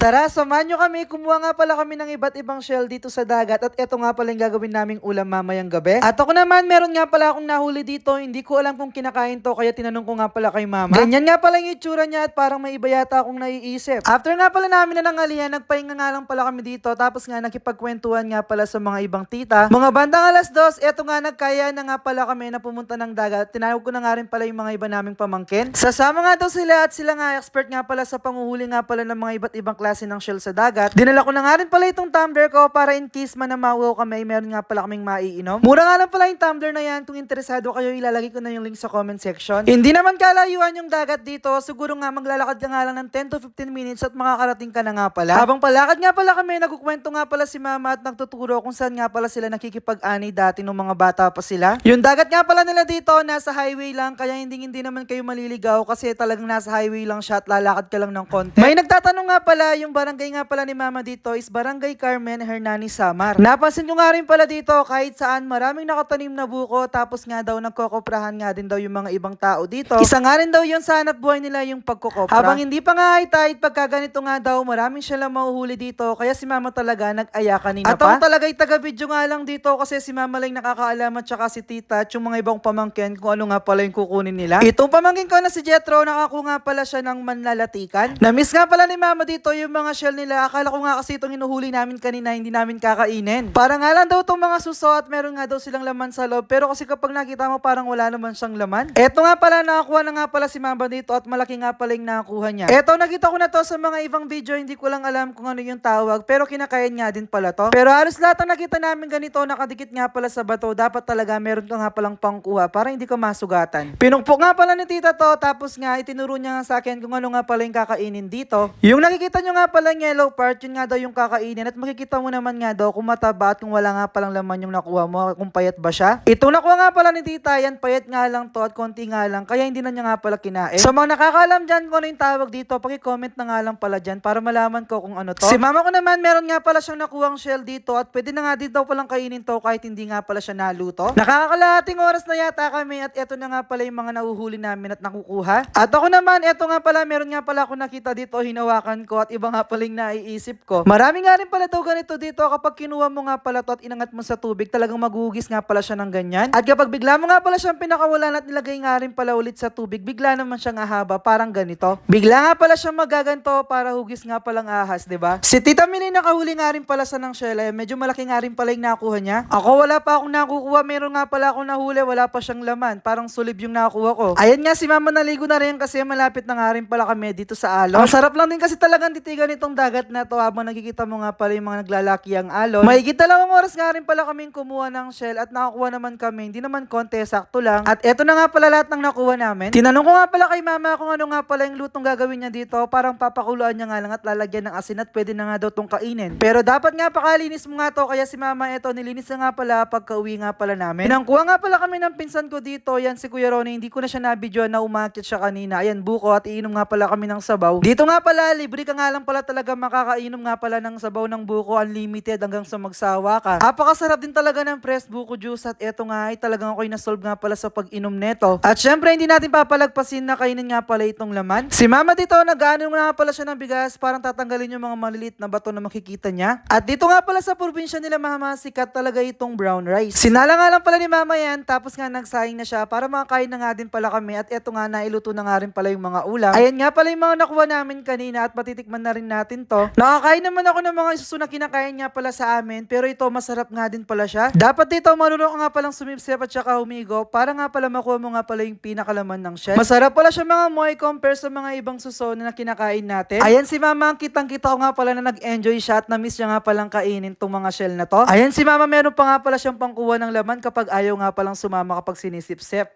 Tara, samahan nyo kami. Kumuha nga pala kami ng iba't ibang shell dito sa dagat at eto nga pala yung gagawin naming ulam mamayang gabi. At ako naman, meron nga pala akong nahuli dito. Hindi ko alam kung kinakain to kaya tinanong ko nga pala kay mama. Ganyan nga pala yung itsura niya at parang may iba yata akong naiisip. After nga pala namin na nangalian, nagpahinga nga lang pala kami dito. Tapos nga nakipagkwentuhan nga pala sa mga ibang tita. Mga bandang alas dos, eto nga nagkaya na nga pala kami na pumunta ng dagat. Tinawag ko na nga rin pala yung mga iba naming pamangkin. Sasama nga daw sila at sila nga expert nga pala sa panguhuli nga pala ng mga iba't ibang klase ng shell sa dagat. Dinala ko na nga rin pala itong tumbler ko para in case man na mauwaw kami, meron nga pala kaming maiinom. Mura nga lang pala yung tumbler na yan. Kung interesado kayo, ilalagay ko na yung link sa comment section. Hindi naman kalayuan yung dagat dito. Siguro nga maglalakad ka nga lang ng 10 to 15 minutes at makakarating ka na nga pala. Habang palakad nga pala kami, nagkukwento nga pala si mama at nagtuturo kung saan nga pala sila nakikipag-ani dati nung mga bata pa sila. Yung dagat nga pala nila dito, nasa highway lang, kaya hindi hindi naman kayo maliligaw kasi talagang nasa highway lang siya at lalakad ka lang ng konti. May nagtatanong nga pala, yung barangay nga pala ni mama dito is Barangay Carmen Hernani Samar. Napansin ko nga rin pala dito, kahit saan maraming nakatanim na buko, tapos nga daw nagkokoprahan nga din daw yung mga ibang tao dito. Isa nga rin daw yun sa hanap buhay nila yung pagkokopra. Habang hindi pa nga high-tide, pagka ganito nga daw, maraming siya lang mahuhuli dito, kaya si mama talaga nag-aya kanina At pa. ako talaga taga-video nga lang dito kasi si mama lang nakakaalam at saka si tita at yung mga ibang pamangkin kung ano nga pala yung kukunin nila. Itong pamangkin ko na si Jetro, nakako nga pala siya ng manlalatikan. Na-miss nga pala ni mama dito yung mga shell nila. Akala ko nga kasi itong hinuhuli namin kanina, hindi namin kakainin. Para nga lang daw itong mga suso at meron nga daw silang laman sa loob. Pero kasi kapag nakita mo parang wala naman siyang laman. Eto nga pala, nakakuha na nga pala si mama dito at malaki nga pala yung nakakuha niya. Eto, nakita ko na to sa mga ibang video, hindi ko lang alam kung ano yung tawag. Pero kinakain nga din pala to. Pero halos lahat ng nakita namin ganito, nakadikit nga pala sa bato. Dapat talaga meron ka nga palang pangkuha para hindi ka masugatan. Pinukpok nga pala ni tita to, tapos nga itinuro niya nga sa akin kung ano nga pala yung kakainin dito. Yung nakikita nyo nga pala yung yellow part, yun nga daw yung kakainin. At makikita mo naman nga daw kung mataba at kung wala nga palang laman yung nakuha mo, kung payat ba siya. Itong nakuha nga pala ni tita, yan payat nga lang to at konti nga lang, kaya hindi na niya nga pala kinain. So mga nakakaalam dyan kung ano yung tawag dito, pakicomment na nga lang pala dyan para malaman ko kung ano to. Si mama ko naman, meron nga pala siyang nakuhang shell dito at pwede na nga din daw palang kainin to kahit hindi nga pala siya naluto. Nakakalahating oras na yata kami at eto na nga pala yung mga nahuhuli namin at nakukuha. At ako naman, eto nga pala, meron nga pala ako nakita dito, hinawakan ko at iba nga pala yung naiisip ko. Marami nga rin pala daw ganito dito kapag kinuha mo nga pala to at inangat mo sa tubig, talagang maguhugis nga pala siya ng ganyan. At kapag bigla mo nga pala siyang pinakawalan at nilagay nga rin pala ulit sa tubig, bigla naman siyang ahaba, parang ganito. Bigla nga pala siyang magaganto para hugis nga palang ahas, 'di ba? Si Tita Mini nakahuli nga rin pala sa ng shell, eh, medyo malaki nga rin pala yung nakuha niya. Ako wala pa akong nakukuha, meron nga pala akong nahuli, wala pa siyang laman, parang sulib yung nakuha ko. Ayan nga si Mama naligo na rin kasi malapit na nga rin pala kami dito sa alon. Ang sarap lang din kasi talagang titigan itong dagat na to habang nakikita mo nga pala yung mga naglalaki ang alon. Mahigit dalawang oras nga rin pala kaming kumuha ng shell at nakakuha naman kami, hindi naman konti, sakto lang. At eto na nga pala lahat ng nakuha namin. Tinanong ko nga pala kay Mama kung ano nga pala yung lutong gagawin niya dito, parang papakuluan niya nga lang at lalagyan ng asin at pwede na nga daw tong kainin. Pero dapat nga pakalinis mo nga to kaya si Mama eto nilinis na nga pala pagka-uwi nga pala namin. Pinangkuha nga pala kami ng pinsan ko dito, yan si Kuya Ronnie, hindi ko na siya nabidyo na umakit siya kanina. Ayan buko at iinom nga pala kami ng sabaw. Dito nga pala, libre ka nga lang pala talaga makakainom nga pala ng sabaw ng buko, unlimited hanggang sa magsawa ka. Apakasarap din talaga ng pressed buko juice at eto nga ay talagang ako'y nasolve nga pala sa pag-inom neto. At syempre hindi natin papalagpasin na kainin nga pala itong laman. Si mama dito nag-ano nga pala siya ng bigas parang tatanggalin yung mga maliliit na bato na makikita niya. At dito nga pala sa probinsya nila mama sikat talaga itong brown rice. Sinala nga lang pala ni mama yan tapos nga nagsaing na siya para makakain na nga din pala kami at eto nga nailuto na nga rin pala yung mga ulam. Ayan nga pala yung mga nakuha namin kanina at patitikman na rin natin to. Nakakain naman ako ng mga isuso na kinakain nga pala sa amin pero ito masarap nga din pala siya. Dapat dito marunong nga palang sumipsip at saka humigo para nga pala makuha mo nga pala yung pinakalaman ng shell. Masarap pala siya mga moy compare sa mga ibang suso na kinakain natin. Ayan si mama, kitang kita ko nga pala na nag-enjoy siya at na-miss niya nga palang kainin tong mga shell na to. Ayan si mama, meron pa nga pala siyang pangkuha ng laman kapag ayaw nga palang sumama kapag sinisip-sip.